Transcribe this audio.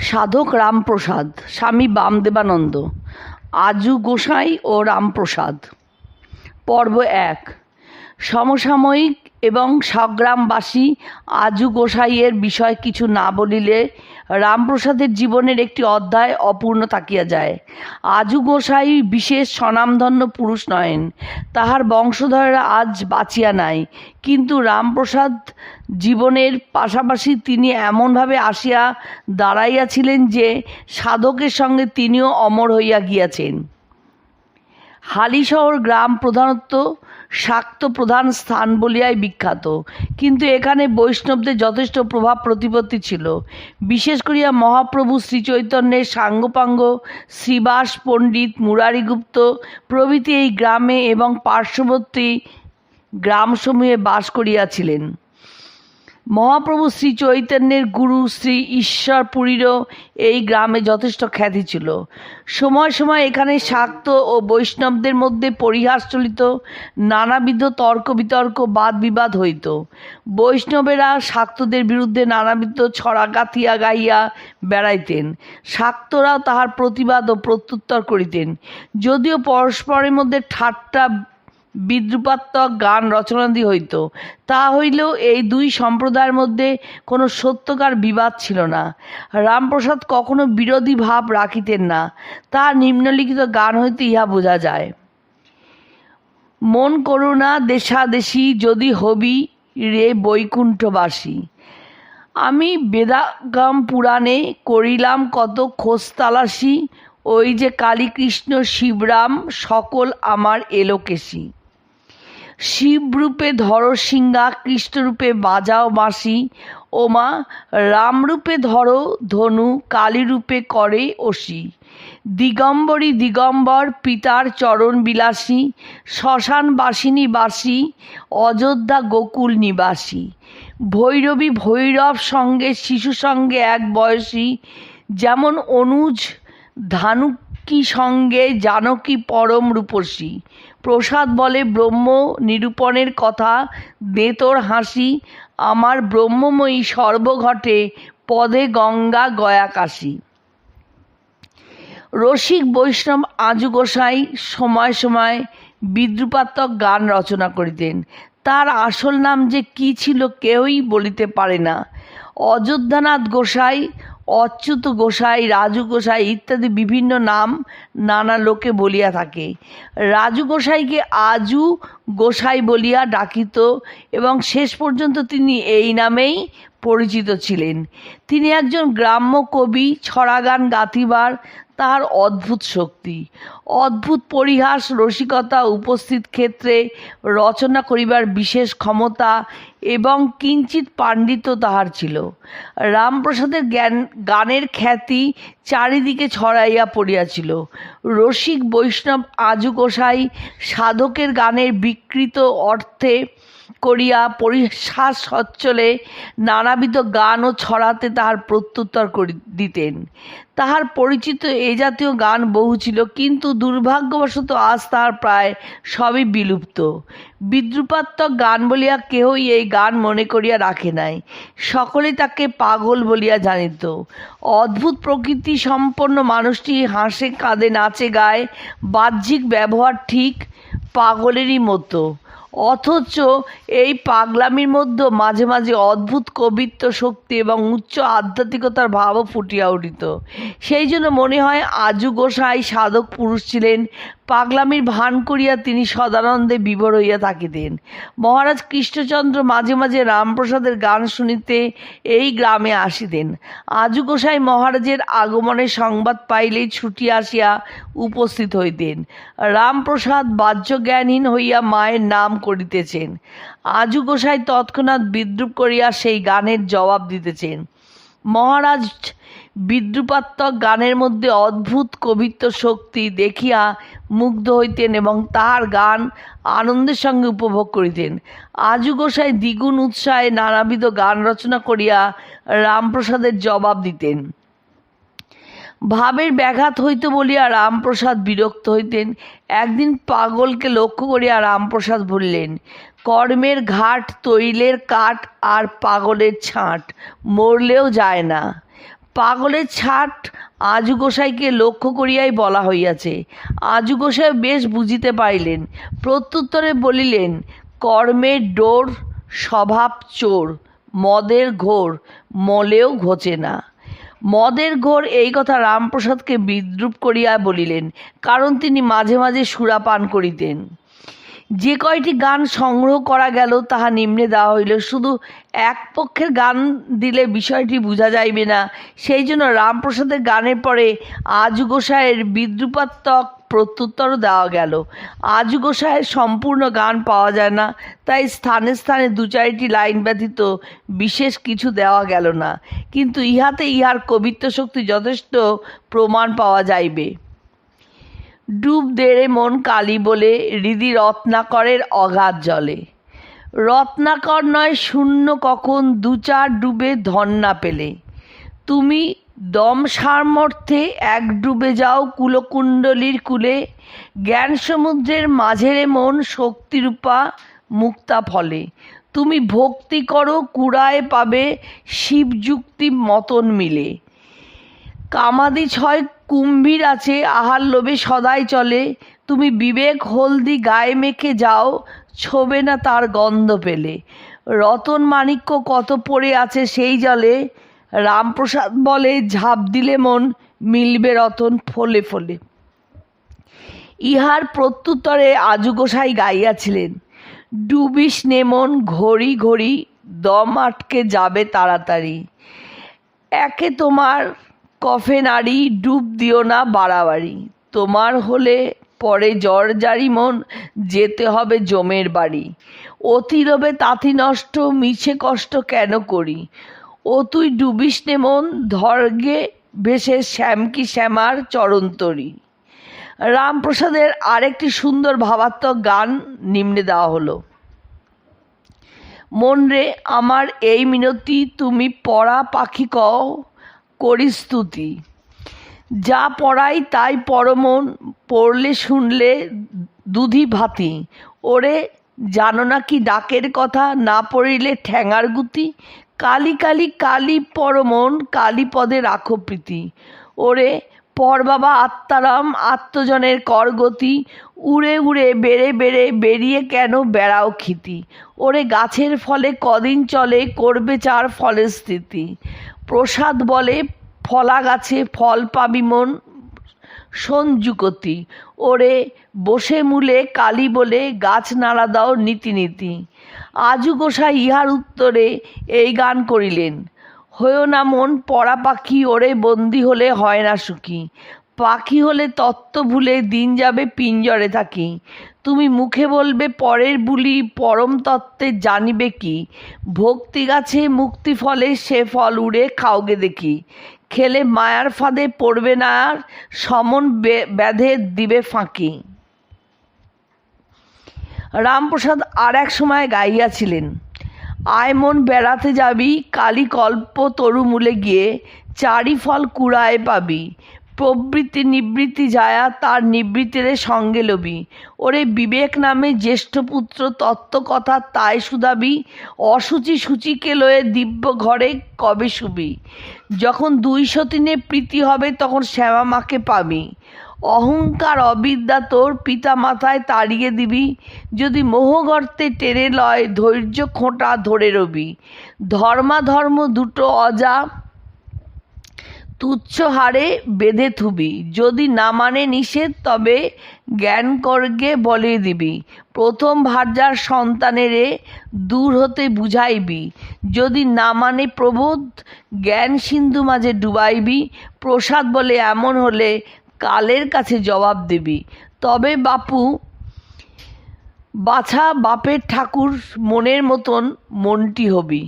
সাধক রামপ্রসাদ স্বামী বামদেবানন্দ আজু গোসাই ও রামপ্রসাদ। পর্ব এক সমসাময়িক এবং স্বগ্রামবাসী আজু গোসাইয়ের বিষয় কিছু না বলিলে রামপ্রসাদের জীবনের একটি অধ্যায় অপূর্ণ থাকিয়া যায়। আজু গোসাই বিশেষ স্বনামধন্য পুরুষ নহেন তাহার বংশধরেরা আজ বাঁচিয়া নাই। কিন্তু রামপ্রসাদ জীবনের পাশাপাশি তিনি এমনভাবে আসিয়া দাঁড়াইয়াছিলেন যে সাধকের সঙ্গে তিনিও অমর হইয়া গিয়াছেন। হালিশহর গ্রাম প্রধানত শাক্ত প্রধান স্থান বলিয়াই বিখ্যাত। কিন্তু এখানে বৈষ্ণবদের যথেষ্ট প্রভাব প্রতিপত্তি ছিল। বিশেষ করিয়া মহাপ্রভু শ্রীচৈতন্যের সাঙ্গপাঙ্গ, শ্রীবাস পণ্ডিত মুরারিগুপ্ত প্রভৃতি এই গ্রামে এবং পার্শ্ববর্তী গ্রামসমূহে বাস করিয়াছিলেন। মহাপ্রভু শ্রী চৈতন্যের গুরু শ্রী ঈশ্বরপুরীরও এই গ্রামে যথেষ্ট খ্যাতি ছিল। সময় সময় এখানে শাক্ত ও বৈষ্ণবদের মধ্যে পরিহাস চলিত নানাবিধ তর্ক বিতর্ক বাদ বিবাদ হইত। বৈষ্ণবেরা শাক্তদের বিরুদ্ধে নানাবিধ ছড়া গাথিয়া গাইয়া বেড়াইতেন। শাক্তরাও তাহার প্রতিবাদ ও প্রত্যুত্তর করিতেন। যদিও পরস্পরের মধ্যে ঠাট্টা বিদ্রুপাত্মক গান রচনাদি হইত। তা হইলেও এই দুই সম্প্রদায়ের মধ্যে কোনো সত্যকার বিবাদ ছিল না। রামপ্রসাদ কখনো বিরোধী ভাব রাখিতেন না। তা নিম্নলিখিত গান হইতে ইহা বোঝা যায়। মন করুণা দেশাদেশি যদি হবি রে বৈকুণ্ঠবাসী। আমি বেদাগম পুরাণে করিলাম কত খোঁজ তালাশি, ওই যে কালীকৃষ্ণ শিবরাম সকল আমার এলোকেশী। শিবরূপে ধরো সিংহা, কৃষ্ণরূপে বাজাও বাঁশি। ওমা, রামরূপে ধরো ধনু, কালীরূপে করে অসি দিগম্বরী দিগম্বর, পিতার চরণ বিলাসী। শ্মশান বাসিনী বাসী, অযোধ্যা গোকুল নিবাসী। ভৈরবী ভৈরব সঙ্গে, শিশু সঙ্গে এক বয়সী। যেমন অনুজ, ধানুকি সঙ্গে জানকী পরম রূপসী? প্রসাদ বলে ব্রহ্ম নিরূপণের কথা, দে তোর হাসি, আমার ব্রহ্মময়ী সর্বঘটে পদে গঙ্গা গয়া কাশী রসিক বৈষ্ণব আজু গোসাই সময় সময় বিদ্রুপাত্মক গান রচনা করিতেন। তার আসল নাম যে কি ছিল কেউই বলিতে পারে না। অযোধ্যানাথ গোসাই অচ্যুত গোসাই, রাজু গোসাই ইত্যাদি বিভিন্ন নাম নানা লোকে বলিয়া থাকে। রাজু গোসাইকে আজু গোসাই বলিয়া ডাকিত এবং শেষ পর্যন্ত তিনি এই নামেই পরিচিত ছিলেন। তিনি একজন গ্রাম্য কবি, ছড়াগান গাথিবার তাহার অদ্ভুত শক্তি, অদ্ভুত পরিহাস, রসিকতা, উপস্থিত ক্ষেত্রে রচনা করিবার বিশেষ ক্ষমতা এবং কিঞ্চিত পাণ্ডিত্য তাহার ছিল। রামপ্রসাদের জ্ঞান, গানের খ্যাতি চারিদিকে ছড়াইয়া পড়িয়াছিল। রসিক বৈষ্ণব আজু গোসাই সাধকের গানের বিকৃত অর্থে করিয়া পরিশ্বাস সচ্ছলে নানাবিধ গান ও ছড়াতে তাহার প্রত্যুত্তর করি দিতেন। তাহার পরিচিত এ জাতীয় গান বহু ছিল, কিন্তু দুর্ভাগ্যবশত আজ তাহার প্রায় সবই বিলুপ্ত। বিদ্রুপাত্মক গান বলিয়া কেহই এই গান মনে করিয়া রাখে নাই। সকলেই তাকে পাগল বলিয়া জানিত। অদ্ভুত প্রকৃতি সম্পন্ন মানুষটি হাসে, কাঁদে, নাচে, গায়, বাহ্যিক ব্যবহার ঠিক পাগলেরই মতো। অথচ এই পাগলামির মধ্যে মাঝে মাঝে অদ্ভুত কবিত্ব শক্তি এবং উচ্চ আধ্যাত্মিকতার ভাবও ফুটিয়া উঠিত। সেই জন্য মনে হয় আজু গোসাই সাধক পুরুষ ছিলেন পাগলামির ভান করিয়া তিনি সদানন্দে বিভোর হইয়া থাকিতেন। মহারাজ কৃষ্ণচন্দ্র মাঝে মাঝে রামপ্রসাদের গান শুনিতে এই গ্রামে আসিতেন। আজু গোসাই মহারাজের আগমনের সংবাদ পাইলেই ছুটিয়া আসিয়া উপস্থিত হইতেন। রামপ্রসাদ বাহ্যজ্ঞানহীন হইয়া মায়ের নাম করিতেছেন। আজু গোসাই তৎক্ষণাৎ বিদ্রুপ করিয়া সেই গানের জবাব দিতেছেন। মহারাজ বিদ্রুপাত্মক গানের মধ্যে অদ্ভুত কবিত্ব শক্তি দেখিয়া মুগ্ধ হইতেন এবং তাহার গান আনন্দের সঙ্গে উপভোগ করিতেন। আজু গোসাই দ্বিগুণ উৎসাহে নানাবিধ গান রচনা করিয়া রামপ্রসাদের জবাব দিতেন। ভাবের ব্যাঘাত হইত বলিয়া রামপ্রসাদ বিরক্ত হইতেন। একদিন পাগলকে লক্ষ্য করিয়া রামপ্রসাদ বললেন, কর্মের ঘাট, তৈলের কাঠ আর পাগলের ছাঁট, মরলেও যায় না। পাগলের ছাট আজু গোসাইকে লক্ষ্য করিয়াই বলা হইয়াছে। আজু গোসাই বেশ বুঝিতে পাইলেন প্রত্যুত্তরে বলিলেন, কর্মের ডোর, স্বভাব চোর, মদের ঘোর, মলেও ঘোচে না। মদের ঘোর এই কথা রামপ্রসাদকে বিদ্রুপ করিয়া বলিলেন, কারণ তিনি মাঝে মাঝে সুরাপান করিতেন। যে কয়টি গান সংগ্রহ করা গেল তাহা নিম্নে দেওয়া হইল। শুধু এক পক্ষের গান দিলে বিষয়টি বোঝা যাইবে না। সেই জন্য রামপ্রসাদের গানের পরে আজু গোসাইয়ের বিদ্রুপাত্মক প্রত্যুত্তরও দেওয়া গেল। আজু গোসাইয়ের সম্পূর্ণ গান পাওয়া যায় না, তাই স্থানে স্থানে দু চারটি লাইন ব্যতীত বিশেষ কিছু দেওয়া গেল না। কিন্তু ইহাতে ইহার কবিত্ব শক্তি যথেষ্ট প্রমাণ পাওয়া যাইবে। ডুব দেড়ে মন কালী বলে হৃদি রত্নাকরের অগাধ জলে। রত্নাকর নয়, শূন্য কখন দু চার ডুবে ধন না পেলে। তুমি দম সামর্থ্যে এক ডুবে যাও কুলকুণ্ডলীর কুলে। জ্ঞান সমুদ্রের মাঝেরে মন শক্তিরূপা মুক্তা ফলে। তুমি ভক্তি করো, কুড়ায় পাবে শিবযুক্তি মতন মিলে। কামাদি ছয় কুম্ভীর আছে, আহার লোভে সদাই চলে। তুমি বিবেক হলদি গায়ে মেখে যাও, ছোবে না তার গন্ধ পেলে। রতন মাণিক্য কত পড়ে আছে সেই জলে। রামপ্রসাদ বলে, ঝাঁপ দিলে মন, মিলবে রতন ফলে ফলে। ইহার প্রত্যুত্তরে আজু গোসাই গাইয়াছিলেন, ডুবিস নেমন ঘড়ি ঘড়ি, দম আটকে যাবে তাড়াতাড়ি। একে তোমার কফে নারী ডুব দিও না বাড়াবাড়ি। তোমার হলে পরে জ্বর জারি মন, যেতে হবে জমের বাড়ি। অতি লোভে তাঁতি নষ্ট, মিছে কষ্ট কেন করি? ও তুই ডুবিস নে মন, ধর্গে ভেসে শ্যাম কি শ্যামার চরণতরি। রামপ্রসাদের আরেকটি সুন্দর ভাবাত্মক গান নিম্নে দেওয়া হলো। মন রে আমার এই মিনতি, তুমি পড়া পাখি কও করি স্তুতি যা পড়াই তাই পরমন পড়লে শুনলে দুধি ভাতি। ওরে, জানো না কি ডাকের কথা? না পড়িলে ঠ্যাঙার গুতি। কালি কালি কালি পরমন কালী পদে রাখো প্রীতি। ওরে পর বাবা আত্মারাম আত্মজনের করগতি উড়ে উড়ে বেড়ে বেড়ে বেরিয়ে কেন বেড়াও খিতি ওরে গাছের ফলে কদিন চলে করবে চার ফলের স্থিতি। প্রসাদ বলে, ফলা গাছে ফল পাবি মন, সঞ্জুকতি। ওরে বসে মূলে কালী বলে গাছ নাড়া দাও নীতি নীতি। আজু গোসাই ইহার উত্তরে এই গান করিলেন। হয়েও না মন পড়া পাখি ওরে বন্দি হলে হয় না সুখী। পাখি হলে তত্ত্ব ভুলে দিন যাবে পিঞ্জরে থাকি। তুমি মুখে বলবে পরের বুলি, পরম তত্ত্বে জানিবে কি। ভক্তি গাছে মুক্তি ফলে সে ফল উড়ে খাওগে দেখি। খেলে মায়ার ফাঁদে পড়বে না আর, সমন ব্যাধে দিবে ফাঁকি। রামপ্রসাদ আর এক সময় গাইয়াছিলেন। আয় মন বেড়াতে যাবি, কালী কল্প তরুমূলে গিয়ে চারি ফল কুড়ায় পাবি। প্রবৃত্তি নিবৃত্তি যায়া তার নিবৃত্তিরে সঙ্গে লবি। ওরে বিবেক নামে জ্যেষ্ঠ পুত্র তত্ত্বকথা তাই শুধাবি, অসুচি সূচিকে লয়ে দিব্য ঘরে কবে শুবি। যখন দুই সতীনে প্রীতি হবে তখন শ্যামা মাকে পাবি। অহংকার অবিদ্যা তোর পিতা মাথায় তাড়িয়ে দিবি। যদি মোহগর্তে টেনে লয়, ধৈর্য খোঁটা ধরে রবি। ধর্মাধর্ম দুটো অজা তুচ্ছ হারে বেঁধে থুবি। যদি না মানে নিষেধ, তবে জ্ঞান করগে বলে দিবি। প্রথম ভার্যার সন্তানেরে দূর হতে বুঝাইবি। যদি না মানে প্রবোধ জ্ঞান সিন্ধু মাঝে ডুবাইবি। প্রসাদ বলে এমন হলে কালের কাছে জবাব দিবি। তবে বাপু বাছা বাপের ঠাকুর মনের মতন মনটি হবি।